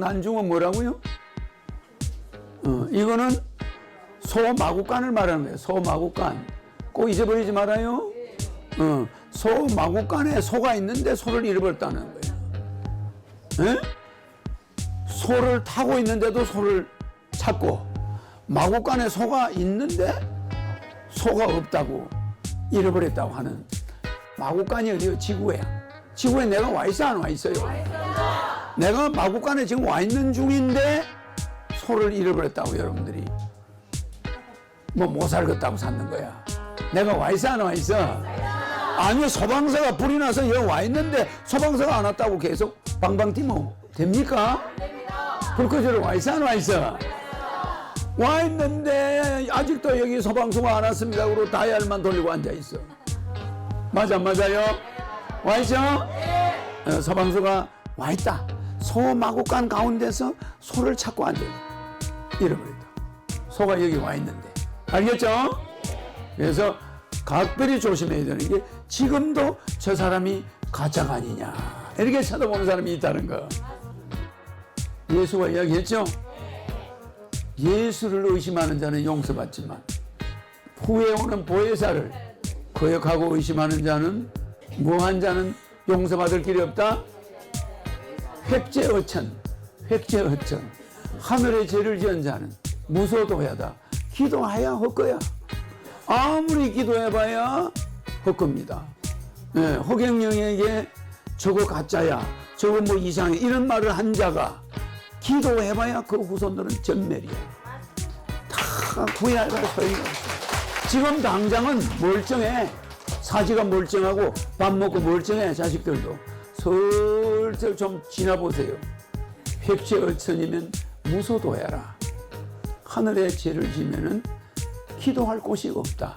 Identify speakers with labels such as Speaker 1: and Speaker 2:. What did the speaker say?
Speaker 1: 난중은 뭐라고요? 어, 이거는 소마구간을 말하는 거예요. 소마구간. 꼭 잊어버리지 말아요. 어, 소마구간에 소가 있는데 소를 잃어버렸다는 거예요. 에? 소를 타고 있는데도 소를 찾고 마구간에 소가 있는데 소가 없다고 잃어버렸다고 하는 마구간이 어디요? 지구에. 지구에 내가 와 있어 안 와 있어요? 내가 마구간에 지금 와 있는 중인데 소를 잃어버렸다고 여러분들이 뭐 못 살겠다고 찾는 거야. 내가 와 있어 안 와 있어? 아니 소방서가 불이 나서 여기 와 있는데 소방서가 안 왔다고 계속 방방 뛰면 됩니까? 불 꺼지러 와 있어 안 와 있어? 와 있는데 아직도 여기 소방서가 안 왔습니다. 그러고 다이얼만 돌리고 앉아 있어. 맞아 안 맞아요? 와 있죠? 어, 소방서가 와 있다. 소 마구간 가운데서 소를 찾고 앉아 있다. 잃어버렸다. 소가 여기 와 있는데. 알겠죠? 그래서 각별히 조심해야 되는 게 지금도 저 사람이 가짜가 아니냐. 이렇게 쳐다보는 사람이 있다는 거. 예수가 이야기했죠? 예수를 의심하는 자는 용서받지만 후에 오는 보혜사를 거역하고 의심하는 자는 무한 자는 용서받을 길이 없다. 획제어천, 획제어천. 하늘의 죄를 지은 자는 무소도하다. 기도해야 헛거야. 아무리 기도해봐야 헛겁니다. 예, 허경영에게 저거 가짜야, 저거 뭐 이상해 이런 말을 한 자가 기도해봐야 그 후손들은 전멸이야. 다 소용이 없어. 지금 당장은 멀쩡해. 사지가 멀쩡하고 밥 먹고 멀쩡해 자식들도 슬슬 좀 지나보세요. 획제 어천이면 무소도해라. 하늘에 죄를 지면은 기도할 곳이 없다.